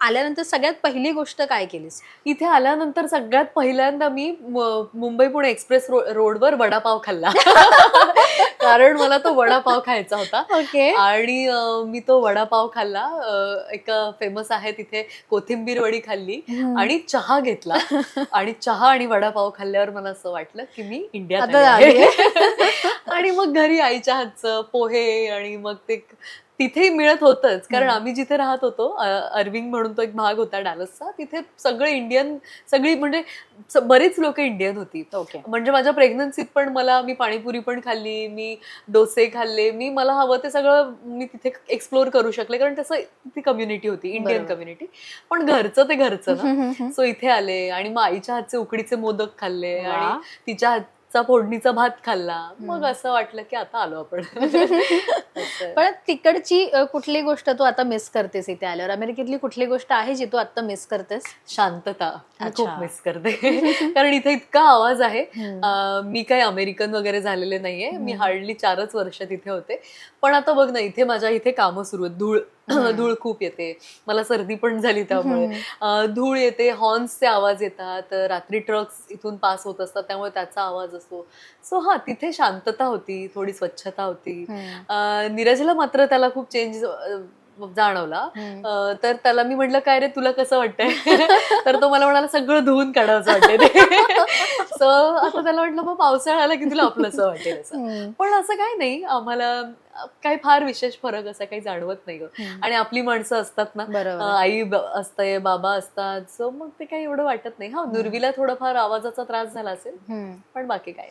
आल्यानंतर सगळ्यात पहिली गोष्ट काय केलीस? इथे आल्यानंतर सगळ्यात पहिल्यांदा मी मुंबई पुणे एक्सप्रेस रो- रोडवर वडापाव खाल्ला. कारण मला तो वडापाव खायचा होता. ओके. आणि मी तो वडापाव खाल्ला. एक फेमस आहे तिथे कोथिंबीर वडी खाल्ली आणि चहा घेतला. आणि चहा आणि वडापाव खाल्ल्यावर मला असं वाटलं की मी इंडियात. आणि मग घरी आईच्या हातचं पोहे आणि मग ते तिथेही मिळत होतच. कारण आम्ही जिथे राहत होतो अरविंग म्हणून तो एक भाग होता डॅलसचा तिथे सगळे इंडियन सगळी म्हणजे बरीच लोक इंडियन होती. ओके. म्हणजे माझ्या प्रेग्नन्सीत पण मला मी पाणीपुरी पण खाल्ली मी डोसे खाल्ले मी मला हवं ते सगळं मी तिथे एक्सप्लोर करू शकले. कारण तसं ती कम्युनिटी होती इंडियन. कम्युनिटी पण घरचं ते घरचं ना. सो इथे आले आणि मग आईच्या हातचे उकडीचे मोदक खाल्ले. आणि तिच्या हातचा फोडणीचा भात खाल्ला. मग असं वाटलं की आता आलो आपण. पण तिकडची कुठली गोष्ट तू आता मिस करतेस इथे आल्यावर? अमेरिकेतली कुठली गोष्ट आहे जी तू आता मिस करतेस? शांतता. खूप मिस करते. कारण इथे इतका आवाज आहे. मी काही अमेरिकन वगैरे झालेले नाहीये. मी. हार्डली चारच वर्ष तिथे होते. पण आता बघ ना इथे माझ्या इथे कामं सुरू आहेत. धूळ. धूळ खूप येते. मला सर्दी पण झाली त्यामुळे. धूळ येते हॉर्न्सचे आवाज येतात रात्री ट्रक्स इथून पास होत असतात त्यामुळे त्याचा आवाज असतो. सो हा तिथे शांतता होती थोडी स्वच्छता होती. नीरजला मात्र त्याला खूप चेंज जाणवला. तर त्याला मी म्हटलं काय रे तुला कसं वाटतंय? तर तो मला म्हणाला सगळं धुवून काढावं वाटतंय सो आता त्याला म्हटलं मग पावसाळा आला की तुला आपलं असं वाटेल असं. पण असं काही नाही. आम्हाला काही फार विशेष फरक असा काही जाणवत नाही ग. आणि आपली माणसं असतात ना आई असते बाबा असतात सो मग ते काही एवढं वाटत नाही. हा दुर्वीला थोडाफार आवाजाचा त्रास झाला असेल. पण बाकी काय